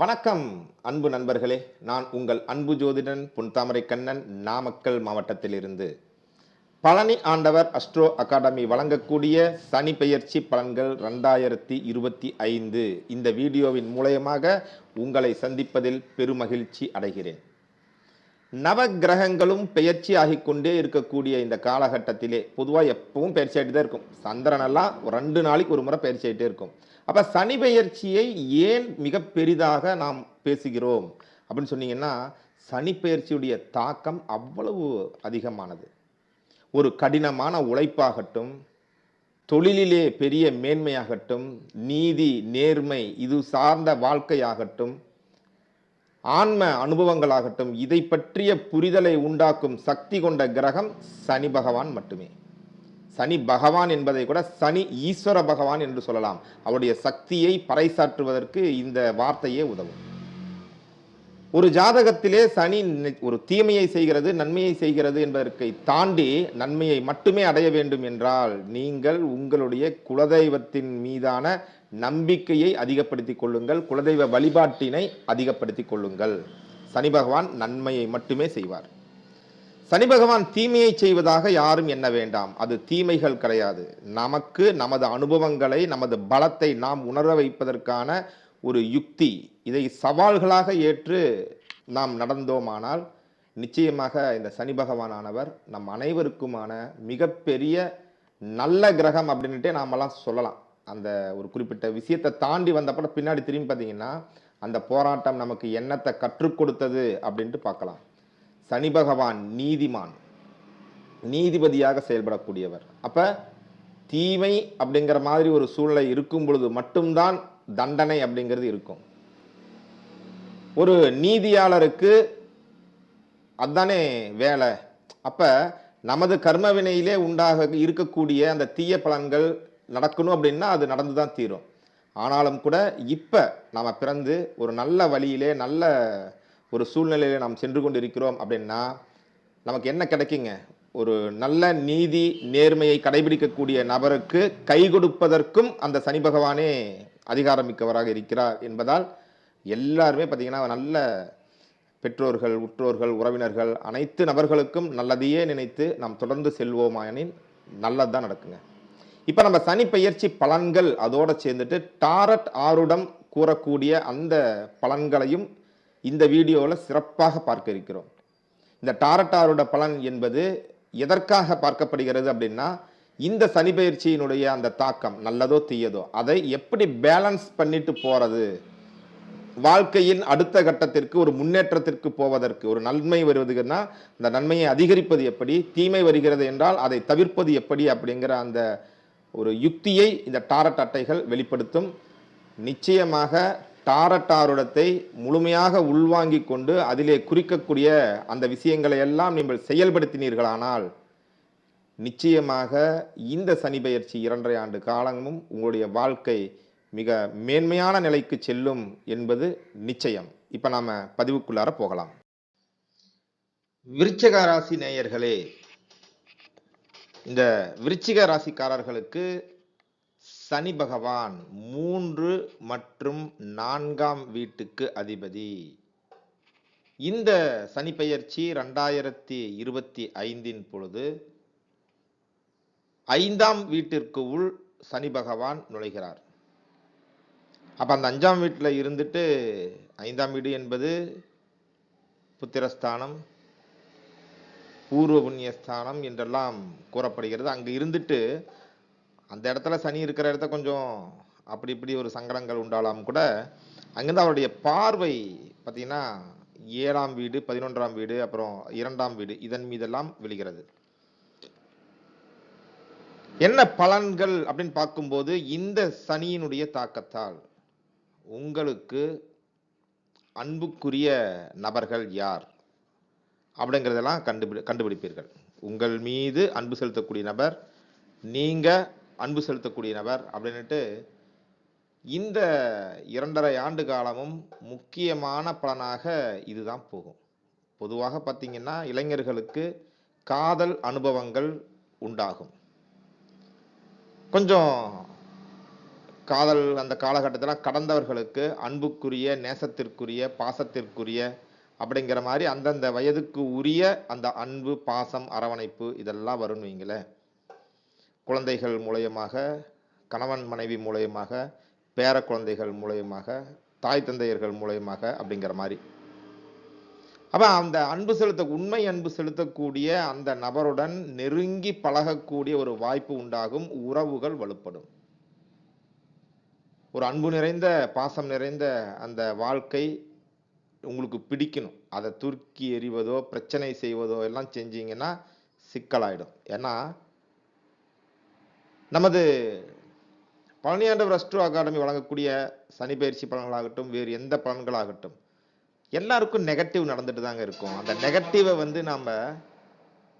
வணக்கம் அன்பு நண்பர்களே. நான் உங்கள் அன்பு ஜோதிடன் புன்தாமரை கண்ணன் நாமக்கல் மாவட்டத்திலிருந்து. பழனி ஆண்டவர் அஸ்ட்ரோ அகாடமி வழங்கக்கூடிய சனி பெயர்ச்சி பலன்கள் ரெண்டாயிரத்தி இருபத்தி ஐந்து. இந்த வீடியோவின் மூலயமாக உங்களை சந்திப்பதில் பெருமகிழ்ச்சி அடைகிறேன். நவ கிரகங்களும் பெயர்ச்சி ஆகிக்கொண்டே இருக்கக்கூடிய இந்த காலகட்டத்திலே பொதுவாக எப்பவும் பயிற்சி ஆகிட்டு தான் இருக்கும் சந்திரனெல்லாம் ஒரு ரெண்டு நாளைக்கு ஒரு முறை பயிற்சி ஆகிட்டே இருக்கும். அப்போ சனி பெயர்ச்சியை ஏன் மிக பெரிதாக நாம் பேசுகிறோம்? அப்படின்னு சொன்னீங்கன்னா சனி பெயர்ச்சியுடைய தாக்கம் அவ்வளவு அதிகமானது. ஒரு கடினமான உழைப்பாகட்டும் தொழிலிலே பெரிய மேன்மையாகட்டும் நீதி நேர்மை இது சார்ந்த வாழ்க்கையாகட்டும் ஆன்ம அனுபவங்களாகட்டும் இதை பற்றிய புரிதலை உண்டாக்கும் சக்தி கொண்ட கிரகம் சனி பகவான் மட்டுமே. சனி பகவான் என்பதை கூட சனி ஈஸ்வர பகவான் என்று சொல்லலாம். அவருடைய சக்தியை பறைசாற்றுவதற்கு இந்த வார்த்தையே உதவும். ஒரு ஜாதகத்திலே சனி ஒரு தீமையை செய்கிறது நன்மையை செய்கிறது என்பதற்கை தாண்டி நன்மையை மட்டுமே அடைய வேண்டும் என்றால் நீங்கள் உங்களுடைய குலதெய்வத்தின் மீதான நம்பிக்கையை அதிகப்படுத்திக் கொள்ளுங்கள். குலதெய்வ வழிபாட்டினை அதிகப்படுத்திக் கொள்ளுங்கள். சனி பகவான் நன்மையை மட்டுமே செய்வார். சனி பகவான் தீமையை செய்வதாக யாரும் எண்ண வேண்டாம். அது தீமைகள் கிடையாது. நமக்கு நமது அனுபவங்களை நமது பலத்தை நாம் உணர வைப்பதற்கான ஒரு யுக்தி. இதை சவால்களாக ஏற்று நாம் நடந்தோமானால் நிச்சயமாக இந்த சனி பகவானானவர் நம் அனைவருக்குமான மிகப்பெரிய நல்ல கிரகம் அப்படின்ட்டே நாமெல்லாம் சொல்லலாம். அந்த ஒரு குறிப்பிட்ட விஷயத்தை தாண்டி வந்தப்பட பின்னாடி திரும்பி பார்த்தீங்கன்னா அந்த போராட்டம் நமக்கு என்னத்தை கற்றுக் கொடுத்தது அப்படின்ட்டு பார்க்கலாம். சனி பகவான் நீதிமான். நீதிபதியாக செயல்படக்கூடியவர். அப்போ தீமை அப்படிங்கிற மாதிரி ஒரு சூழ்நிலை இருக்கும் பொழுது மட்டும்தான் தண்டனை அப்படிங்கிறது இருக்கும். ஒரு நீதியாளருக்கு அதானே வேலை. அப்போ நமது கர்மவினையிலே உண்டாக இருக்கக்கூடிய அந்த தீய பலன்கள் நடக்கணும் அப்படின்னா அது நடந்து தான் தீரும். ஆனாலும் கூட இப்போ நாம் பிறந்து ஒரு நல்ல வழியிலே நல்ல ஒரு சூழ்நிலையில நாம் சென்று கொண்டிருக்கிறோம் அப்படின்னா நமக்கு என்ன கிடைக்குங்க? ஒரு நல்ல நீதி நேர்மையை கடைபிடிக்கக்கூடிய நபருக்கு கை கொடுப்பதற்கும் அந்த சனி பகவானே அதிகாரமிக்கவராக இருக்கிறார் என்பதால் எல்லாருமே பார்த்தீங்கன்னா நல்ல பெற்றோர்கள் உற்றோர்கள் உறவினர்கள் அனைத்து நபர்களுக்கும் நல்லதையே நினைத்து நாம் தொடர்ந்து செல்வோமாயனின் நல்லது தான் நடக்குங்க. இப்போ நம்ம சனி பயிற்சி பலன்கள் அதோடு சேர்ந்துட்டு டாரட் ஆருடம் கூறக்கூடிய அந்த பலன்களையும் இந்த வீடியோவில் சிறப்பாக பார்க்க இருக்கிறோம். இந்த டாரட்டாரோட பலன் என்பது எதற்காக பார்க்கப்படுகிறது அப்படின்னா இந்த சனி பயிற்சியினுடைய அந்த தாக்கம் நல்லதோ தீயதோ அதை எப்படி பேலன்ஸ் பண்ணிட்டு போகிறது வாழ்க்கையின் அடுத்த கட்டத்திற்கு ஒரு முன்னேற்றத்திற்கு போவதற்கு ஒரு நன்மை வருவதுன்னா அந்த நன்மையை அதிகரிப்பது எப்படி தீமை வருகிறது என்றால் அதை தவிர்ப்பது எப்படி அப்படிங்கிற அந்த ஒரு யுக்தியை இந்த டாரட் அட்டைகள் வெளிப்படுத்தும். நிச்சயமாக டாரட்டாருடத்தை முழுமையாக உள்வாங்கி கொண்டு அதிலே குறிக்கக்கூடிய அந்த விஷயங்களை எல்லாம் நீங்கள் செயல்படுத்தினீர்களானால் நிச்சயமாக இந்த சனி பயிற்சி இரண்டரை ஆண்டு காலமும் உங்களுடைய வாழ்க்கை மிக மேன்மையான நிலைக்கு செல்லும் என்பது நிச்சயம். இப்போ நாம் பதிவுக்குள்ளார போகலாம். விருச்சிக ராசி நேயர்களே இந்த விருச்சிக ராசிக்காரர்களுக்கு சனி பகவான் மூன்று மற்றும் நான்காம் வீட்டுக்கு அதிபதி. இந்த சனி பெயர்ச்சி ரெண்டாயிரத்தி இருபத்தி ஐந்தின் பொழுது ஐந்தாம் வீட்டிற்கு உள் சனி பகவான் நுழைகிறார். அப்ப அந்த அஞ்சாம் வீட்டில் இருந்துட்டு ஐந்தாம் வீடு என்பது புத்திரஸ்தானம் பூர்வ புண்ணியஸ்தானம் என்றெல்லாம் கூறப்படுகிறது. அங்கு இருந்துட்டு அந்த இடத்துல சனி இருக்கிற இடத்த கொஞ்சம் அப்படி இப்படி ஒரு சங்கடங்கள் உண்டாலாம் கூட அங்கேருந்து அவருடைய பார்வை பார்த்தீங்கன்னா ஏழாம் வீடு பதினொன்றாம் வீடு அப்புறம் இரண்டாம் வீடு இதன் மீதெல்லாம் விழுகிறது. என்ன பலன்கள் அப்படின்னு பார்க்கும்போது இந்த சனியினுடைய தாக்கத்தால் உங்களுக்கு அன்புக்குரிய நபர்கள் யார் அப்படிங்கிறதெல்லாம் கண்டுபிடி கண்டுபிடிப்பீர்கள். உங்கள் மீது அன்பு செலுத்தக்கூடிய நபர் நீங்கள் அன்பு செலுத்தக்கூடிய நபர் அப்படின்னுட்டு இந்த இரண்டரை ஆண்டு காலமும் முக்கியமான பலனாக இதுதான் போகும். பொதுவாக பார்த்தீங்கன்னா இளைஞர்களுக்கு காதல் அனுபவங்கள் உண்டாகும். கொஞ்சம் காதல் அந்த காலகட்டத்தில் கடந்தவர்களுக்கு அன்புக்குரிய நேசத்திற்குரிய பாசத்திற்குரிய அப்படிங்கிற மாதிரி அந்தந்த வயதுக்கு உரிய அந்த அன்பு பாசம் அரவணைப்பு இதெல்லாம் வரும்னு வைங்களேன். குழந்தைகள் மூலயமாக கணவன் மனைவி மூலயமாக பேர குழந்தைகள் மூலயமாக தாய் தந்தையர்கள் மூலயமாக அப்படிங்கிற மாதிரி. அப்போ அந்த அன்பு செலுத்த உண்மை அன்பு செலுத்தக்கூடிய அந்த நபருடன் நெருங்கி பழகக்கூடிய ஒரு வாய்ப்பு உண்டாகும் உறவுகள் வலுப்படும். ஒரு அன்பு நிறைந்த பாசம் நிறைந்த அந்த வாழ்க்கை உங்களுக்கு பிடிக்கணும். அதை தூக்கி எறிவதோ பிரச்சனை செய்வதோ எல்லாம் செஞ்சீங்கன்னா சிக்கலாயிடும். ஏன்னா நமது பழனியாண்டவர் அஸ்ட்ரோ அகாடமி வழங்கக்கூடிய சனி பயிற்சி பலன்களாகட்டும் வேறு எந்த பலன்களாகட்டும் எல்லாருக்கும் நெகட்டிவ் நடந்துட்டு தாங்க இருக்கும். அந்த நெகட்டிவை வந்து நாம்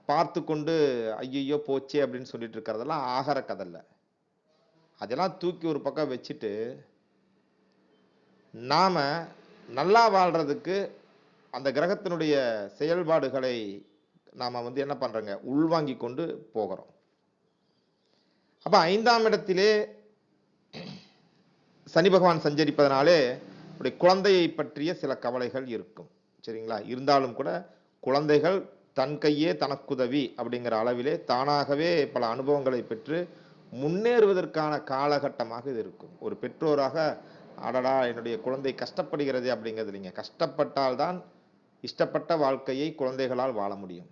பார்த்து கொண்டு ஐயோ போச்சே அப்படின்னு சொல்லிட்டு இருக்கிறதெல்லாம் ஆகார கதல்ல. அதெல்லாம் தூக்கி ஒரு பக்கம் வச்சுட்டு நாம் நல்லா வாழ்கிறதுக்கு அந்த கிரகத்தினுடைய செயல்பாடுகளை நாம் வந்து என்ன பண்ணுறோங்க உள்வாங்கி கொண்டு போகிறோம். அப்ப ஐந்தாம் இடத்திலே சனி பகவான் சஞ்சரிப்பதனாலே இப்படி குழந்தையை பற்றிய சில கவலைகள் இருக்கும். சரிங்களா? இருந்தாலும் கூட குழந்தைகள் தன் கையே தனக்குதவி அப்படிங்கிற அளவிலே தானாகவே பல அனுபவங்களை பெற்று முன்னேறுவதற்கான காலகட்டமாக இது இருக்கும். ஒரு பெற்றோராக அடடா என்னுடைய குழந்தை கஷ்டப்படுகிறது அப்படிங்கிறது இல்லைங்க. கஷ்டப்பட்டால்தான் இஷ்டப்பட்ட வாழ்க்கையை குழந்தைகளால் வாழ முடியும்.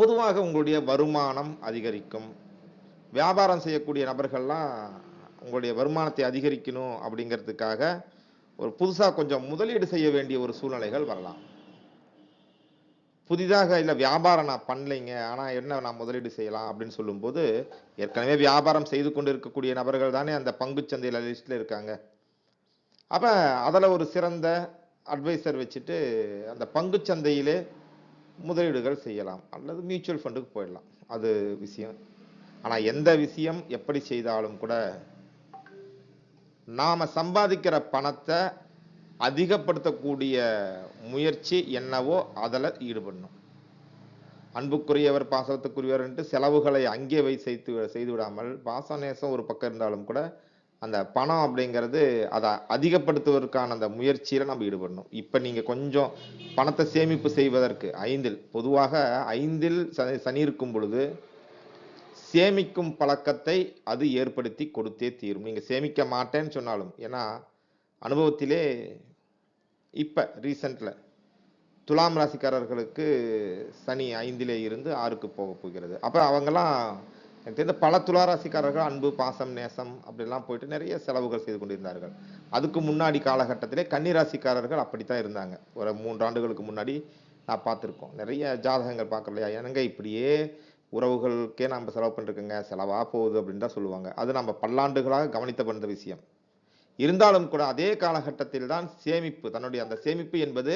பொதுவாக உங்களுடைய வருமானம் அதிகரிக்கும். வியாபாரம் செய்யக்கூடிய நபர்கள்லாம் உங்களுடைய வருமானத்தை அதிகரிக்கணும் அப்படிங்கிறதுக்காக ஒரு புதுசாக கொஞ்சம் முதலீடு செய்ய வேண்டிய ஒரு சூழ்நிலைகள் வரலாம். புதிதாக இல்லை வியாபாரம் நான் பண்ணலைங்க ஆனால் என்ன நான் முதலீடு செய்யலாம் அப்படின்னு சொல்லும்போது ஏற்கனவே வியாபாரம் செய்து கொண்டு இருக்கக்கூடிய நபர்கள் தானே அந்த பங்குச்சந்தையில் லிஸ்ட்டில் இருக்காங்க. அப்போ அதில் ஒரு சிறந்த அட்வைசர் வச்சுட்டு அந்த பங்குச்சந்தையிலே முதலீடுகள் செய்யலாம். அல்லது மியூச்சுவல் ஃபண்டுக்கு போயிடலாம். அது விஷயம். ஆனால் எந்த விஷயம் எப்படி செய்தாலும் கூட நாம சம்பாதிக்கிற பணத்தை அதிகப்படுத்தக்கூடிய முயற்சி என்னவோ அதில் ஈடுபடணும். அன்புக்குரியவர் பாசத்துக்குரியவர்ன்ட்டு செலவுகளை அங்கே வை செய்து செய்து விடாமல் பாச நேசம் ஒரு பக்கம் இருந்தாலும் கூட அந்த பணம் அப்படிங்கிறது அதை அதிகப்படுத்துவதற்கான அந்த முயற்சியில நம்ம ஈடுபடணும். இப்போ நீங்கள் கொஞ்சம் பணத்தை சேமிப்பு செய்வதற்கு ஐந்தில் பொதுவாக ஐந்தில் சனி சனி இருக்கும் பொழுது சேமிக்கும் பழக்கத்தை அது ஏற்படுத்தி கொடுத்தே தீரும். நீங்கள் சேமிக்க மாட்டேன்னு சொன்னாலும் ஏன்னா அனுபவத்திலே இப்போ ரீசண்டில் துலாம் ராசிக்காரர்களுக்கு சனி ஐந்திலே இருந்து ஆறுக்கு போக போகிறது. அப்போ அவங்கெல்லாம் எனக்கு தெரிந்த பல துளாராசிக்காரர்கள் அன்பு பாசம் நேசம் அப்படிலாம் போயிட்டு நிறைய செலவுகள் செய்து கொண்டிருந்தார்கள். அதுக்கு முன்னாடி காலகட்டத்திலே கன்னிராசிக்காரர்கள் அப்படித்தான் இருந்தாங்க. ஒரு மூன்று ஆண்டுகளுக்கு முன்னாடி நான் பார்த்துருக்கோம். நிறைய ஜாதகங்கள் பார்க்குற இல்லையா? எனங்க இப்படியே உறவுகளுக்கே நம்ம செலவு பண்ணிருக்கோங்க செலவாக போகுது அப்படின்னு தான் சொல்லுவாங்க. அது நம்ம பல்லாண்டுகளாக கவனித்த பண்ண விஷயம். இருந்தாலும் கூட அதே காலகட்டத்தில் தான் சேமிப்பு தன்னுடைய அந்த சேமிப்பு என்பது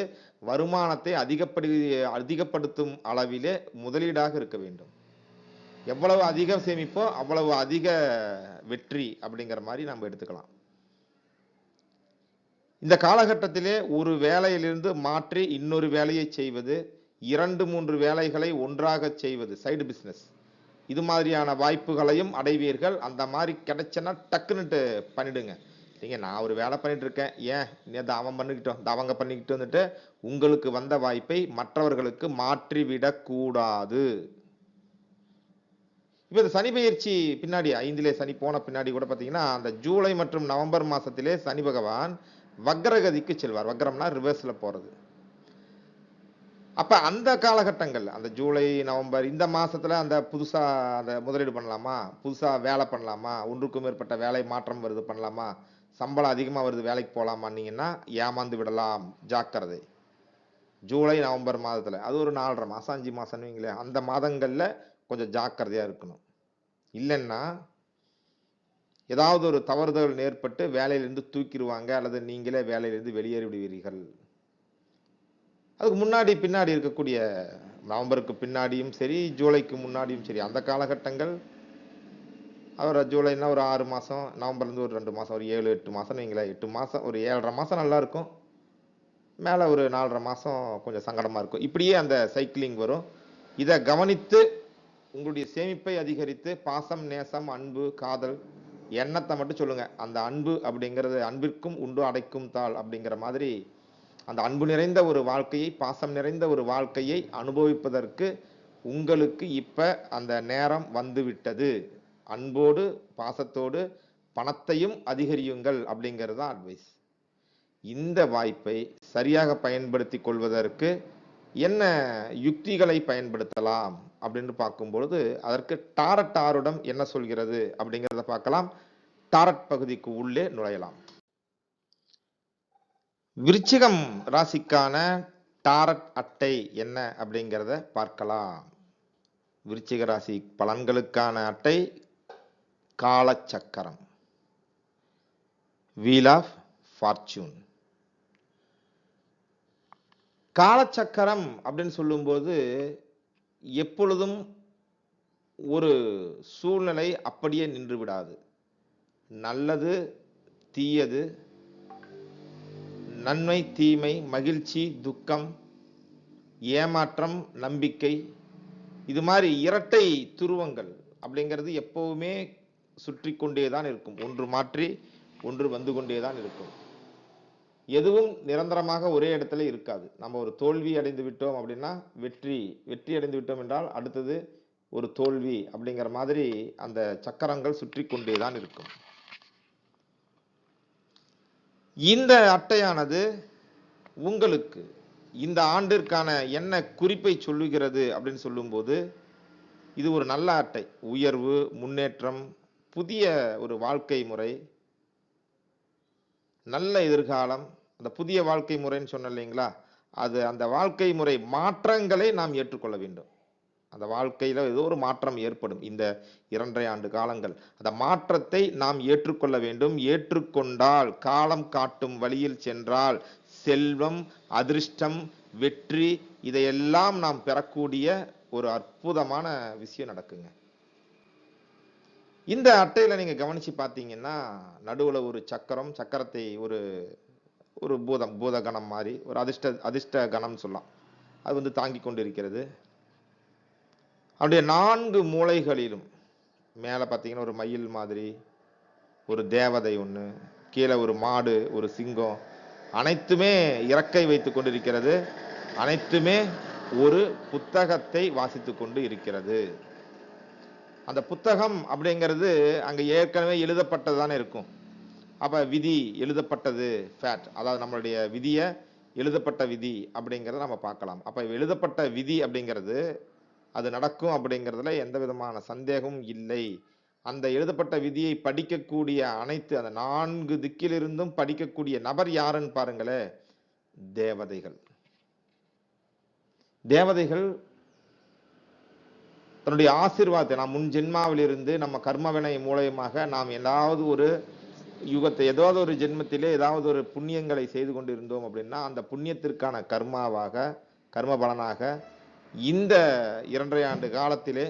வருமானத்தை அதிகப்படி அதிகப்படுத்தும் அளவிலே முதலீடாக இருக்க வேண்டும். எவ்வளவு அதிகம் சேமிப்போ அவ்வளவு அதிக வெற்றி அப்படிங்கிற மாதிரி நம்ம எடுத்துக்கலாம். இந்த காலகட்டத்திலே ஒரு வேலையிலிருந்து மாற்றி இன்னொரு வேலையை செய்வது இரண்டு மூன்று வேலைகளை ஒன்றாக செய்வது சைடு பிஸ்னஸ் இது மாதிரியான வாய்ப்புகளையும் அடைவீர்கள். அந்த மாதிரி கிடைச்சனா டக்குன்னுட்டு பண்ணிடுங்க. நீங்கள் நான் ஒரு வேலை பண்ணிட்டு இருக்கேன். ஏன்? நேத்து அவன் பண்ணிக்கிட்டோம் இந்த அவங்க பண்ணிக்கிட்டு வந்துட்டு உங்களுக்கு வந்த வாய்ப்பை மற்றவர்களுக்கு மாற்றி விடக்கூடாது இப்போ இந்த சனி பயிற்சி பின்னாடி ஐந்திலே சனி போன பின்னாடி கூட பார்த்தீங்கன்னா அந்த ஜூலை மற்றும் நவம்பர் மாசத்திலே சனி பகவான் வக்ரகதிக்கு செல்வார். வக்ரம்னா ரிவர்ஸ்ல போறது. அப்ப அந்த காலகட்டங்கள் அந்த ஜூலை நவம்பர் இந்த மாசத்துல அந்த புதுசா அந்த முதலீடு பண்ணலாமா? புதுசா வேலை பண்ணலாமா? ஒன்றுக்கும் மேற்பட்ட வேலை மாற்றம் வருது பண்ணலாமா? சம்பளம் அதிகமா வருது வேலைக்கு போகலாமான்னீங்கன்னா ஏமாந்து விடலாம். ஜாக்கிரதை. ஜூலை நவம்பர் மாதத்துல. அது ஒரு நாலரை மாசம் அஞ்சு மாதம்னு வைங்களேன். அந்த மாதங்கள்ல கொஞ்சம் ஜாக்கிரதையா இருக்கணும். இல்லைன்னா ஏதாவது ஒரு தவறுதல் ஏற்பட்டு வேலையிலேருந்து தூக்கிடுவாங்க அல்லது நீங்களே வேலையிலேருந்து வெளியேறி விடுவீர்கள் அதுக்கு முன்னாடி பின்னாடி இருக்கக்கூடிய நவம்பருக்கு பின்னாடியும் சரி ஜூலைக்கு முன்னாடியும் சரி அந்த காலகட்டங்கள். அவர் ஜூலைனா ஒரு ஆறு மாதம் நவம்பர்லேருந்து ஒரு ரெண்டு மாதம் ஒரு ஏழு எட்டு மாதம் வைங்களேன். எட்டு மாதம் ஒரு ஏழரை மாதம் நல்லா இருக்கும். மேலே ஒரு நாலரை மாதம் கொஞ்சம் சங்கடமாக இருக்கும். இப்படியே அந்த சைக்கிளிங் வரும். இதை கவனித்து உங்களுடைய சேமிப்பை அதிகரித்து பாசம் நேசம் அன்பு காதல் எண்ணத்தை மட்டும் சொல்லுங்க. அந்த அன்பு அப்படிங்கிறது அன்பிற்கும் உண்டு அடைக்கும் தாள் அப்படிங்கிற மாதிரி அந்த அன்பு நிறைந்த ஒரு வாழ்க்கையை பாசம் நிறைந்த ஒரு வாழ்க்கையை அனுபவிப்பதற்கு உங்களுக்கு இப்ப அந்த நேரம் வந்துவிட்டது. அன்போடு பாசத்தோடு பணத்தையும் அதிகரியுங்கள் அப்படிங்கிறது தான் அட்வைஸ் இந்த வாய்ப்பை சரியாக பயன்படுத்தி கொள்வதற்கு என்ன யுக்திகளை பயன்படுத்தலாம் அப்படின்னு பார்க்கும்பொழுது அதற்கு டாரட் ஆருடம் என்ன சொல்கிறது அப்படிங்கிறத பார்க்கலாம். டாரட் பகுதிக்கு உள்ளே நுழையலாம். விருச்சிகம் ராசிக்கான டாரட் அட்டை என்ன அப்படிங்கிறத பார்க்கலாம். விருச்சிக ராசி பலன்களுக்கான அட்டை காலச்சக்கரம். வீல் ஆஃப் ஃபார்ச்சூன் காலச்சக்கரம் அப்படின்னு சொல்லும்போது எப்பொழுதும் ஒரு சூழ்நிலை அப்படியே நின்று விடாது. நல்லது தீயது நன்மை தீமை மகிழ்ச்சி துக்கம் ஏமாற்றம் நம்பிக்கை இது மாதிரி இரட்டை துருவங்கள் அப்படிங்கிறது எப்பவுமே சுற்றி கொண்டே தான் இருக்கும். ஒன்று மாற்றி ஒன்று வந்து கொண்டே தான் இருக்கும். எதுவும் நிரந்தரமாக ஒரே இடத்துல இருக்காது. நம்ம ஒரு தோல்வி அடைந்து விட்டோம் அப்படின்னா வெற்றி வெற்றி அடைந்து விட்டோம் என்றால் அடுத்தது ஒரு தோல்வி அப்படிங்கிற மாதிரி அந்த சக்கரங்கள் சுற்றி கொண்டே தான் இருக்கும். இந்த அட்டையானது உங்களுக்கு இந்த ஆண்டிற்கான என்ன குறிப்பை சொல்லுகிறது அப்படின்னு சொல்லும்போது இது ஒரு நல்ல அட்டை. உயர்வு முன்னேற்றம் புதிய ஒரு வாழ்க்கை முறை நல்ல எதிர்காலம் அந்த புதிய வாழ்க்கை முறைன்னு சொன்ன இல்லைங்களா? அது அந்த வாழ்க்கை முறை மாற்றங்களை நாம் ஏற்றுக்கொள்ள வேண்டும். அந்த வாழ்க்கையில் ஏதோ ஒரு மாற்றம் ஏற்படும் இந்த இரண்டரை ஆண்டு காலங்கள். அந்த மாற்றத்தை நாம் ஏற்றுக்கொள்ள வேண்டும். ஏற்றுக்கொண்டால் காலம் காட்டும் வழியில் சென்றால் செல்வம் அதிர்ஷ்டம் வெற்றி இதையெல்லாம் நாம் பெறக்கூடிய ஒரு அற்புதமான விஷயம் நடக்குங்க. இந்த அட்டையில் நீங்கள் கவனிச்சு பார்த்தீங்கன்னா நடுவில் ஒரு சக்கரம் சக்கரத்தை ஒரு ஒரு பூதம் பூத கணம் மாதிரி ஒரு அதிர்ஷ்ட அதிர்ஷ்ட கணம்னு சொல்லலாம். அது வந்து தாங்கி கொண்டிருக்கிறது. அப்படியே நான்கு மூலைகளிலும் மேலே பார்த்தீங்கன்னா ஒரு மயில் மாதிரி ஒரு தேவதை ஒன்று கீழே ஒரு மாடு ஒரு சிங்கம் அனைத்துமே இறக்கை வைத்து கொண்டிருக்கிறது. அனைத்துமே ஒரு புத்தகத்தை வாசித்து கொண்டு இருக்கிறது. அந்த புத்தகம் அப்படிங்கிறது அங்கே ஏற்கனவே எழுதப்பட்டது தானே இருக்கும். அப்போ விதி எழுதப்பட்டது ஃபேட் அதாவது நம்மளுடைய விதியை எழுதப்பட்ட விதி அப்படிங்கிறத நம்ம பார்க்கலாம். அப்போ எழுதப்பட்ட விதி அப்படிங்கிறது அது நடக்கும் அப்படிங்கிறதுல எந்த விதமான சந்தேகமும் இல்லை. அந்த எழுதப்பட்ட விதியை படிக்கக்கூடிய அனைத்து அந்த நான்கு திக்கிலிருந்தும் படிக்கக்கூடிய நபர் யாருன்னு பாருங்களேன் தேவதைகள். தேவதைகள் தன்னுடைய ஆசிர்வாதத்தை நாம் முன் ஜென்மாவிலிருந்து நம்ம கர்மவினை மூலயமாக நாம் ஏதாவது ஒரு யுகத்தை ஏதாவது ஒரு ஜென்மத்திலே ஏதாவது ஒரு புண்ணியங்களை செய்து கொண்டிருந்தோம் அப்படின்னா அந்த புண்ணியத்திற்கான கர்மாவாக கர்ம பலனாக இந்த இரண்டரை ஆண்டு காலத்திலே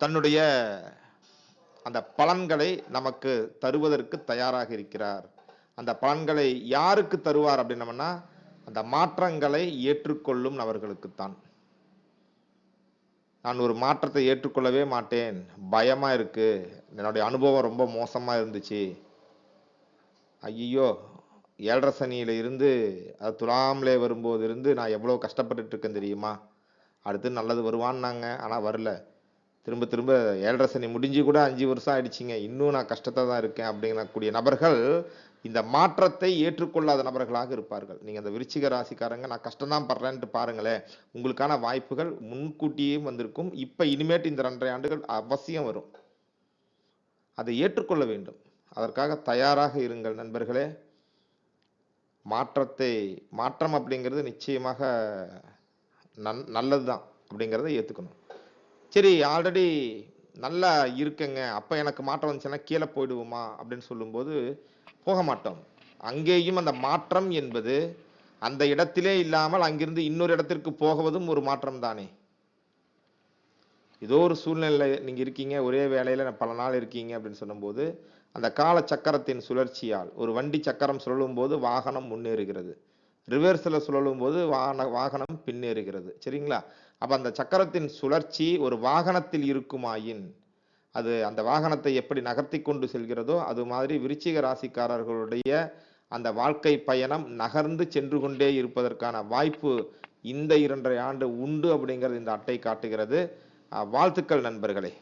தன்னுடைய அந்த பலன்களை நமக்கு தருவதற்கு தயாராக இருக்கிறார். அந்த பலன்களை யாருக்கு தருவார் அப்படின்னம்னா அந்த மாற்றங்களை ஏற்றுக்கொள்ளும் நபர்களுக்குத்தான். நான் ஒரு மாற்றத்தை ஏற்றுக்கொள்ளவே மாட்டேன். பயமாக இருக்குது என்னுடைய அனுபவம் ரொம்ப மோசமாக இருந்துச்சு. ஐயோ ஏழரை சனியில் இருந்து அது துலாமலே வரும்போது இருந்து நான் எவ்வளோ கஷ்டப்பட்டுட்டு இருக்கேன் தெரியுமா? அடுத்து நல்லது வருவான்னாங்க. ஆனால் வரல. திரும்ப திரும்ப ஏழரை சனி முடிஞ்சு கூட அஞ்சு வருஷம் ஆயிடுச்சிங்க. இன்னும் நான் கஷ்டத்தை தான் இருக்கேன் அப்படிங்கக்கூடிய நபர்கள் இந்த மாற்றத்தை ஏற்றுக்கொள்ளாத நபர்களாக இருப்பார்கள். நீங்கள் அந்த விருச்சிக ராசிக்காரங்க நான் கஷ்டம்தான் படுறேன்ட்டு பாருங்களேன். உங்களுக்கான வாய்ப்புகள் முன்கூட்டியே வந்திருக்கும். இப்போ இனிமேட்டு இந்த ரெண்டரை ஆண்டுகள் அவசியம் வரும். அதை ஏற்றுக்கொள்ள வேண்டும். அதற்காக தயாராக இருங்கள் நண்பர்களே. மாற்றத்தை மாற்றம் அப்படிங்கிறது நிச்சயமாக நன் நல்லதுதான் அப்படிங்கிறத ஏற்றுக்கணும் சரி ஆல்ரெடி நல்லா இருக்குங்க. அப்ப எனக்கு மாற்றம் வந்துச்சுன்னா கீழே போயிடுவோமா? அப்படின்னு சொல்லும்போது போக மாட்டோம். அங்கேயும் அந்த மாற்றம் என்பது அந்த இடத்திலே இல்லாமல் அங்கிருந்து இன்னொரு இடத்திற்கு போகுவதும் ஒரு மாற்றம் தானே? ஏதோ ஒரு சூழ்நிலை நீங்க இருக்கீங்க ஒரே வேலையில பல நாள் இருக்கீங்க அப்படின்னு சொல்லும்போது அந்த கால சக்கரத்தின் சுழற்சியால் ஒரு வண்டி சக்கரம் சுழலும் போது வாகனம் முன்னேறுகிறது. ரிவர்ஸில் சுழலும் போது வாகன வாகனம் பின்னேறுகிறது. சரிங்களா? அப்போ அந்த சக்கரத்தின் சுழற்சி ஒரு வாகனத்தில் இருக்குமாயின் அது அந்த வாகனத்தை எப்படி நகர்த்தி கொண்டு செல்கிறதோ அது மாதிரி விருச்சிக ராசிக்காரர்களுடைய அந்த வாழ்க்கை பயணம் நகர்ந்து சென்று கொண்டே இருப்பதற்கான வாய்ப்பு இந்த இரண்டரை ஆண்டு உண்டு அப்படிங்கிறது இந்த அட்டை காட்டுகிறது. வாழ்த்துக்கள் நண்பர்களே.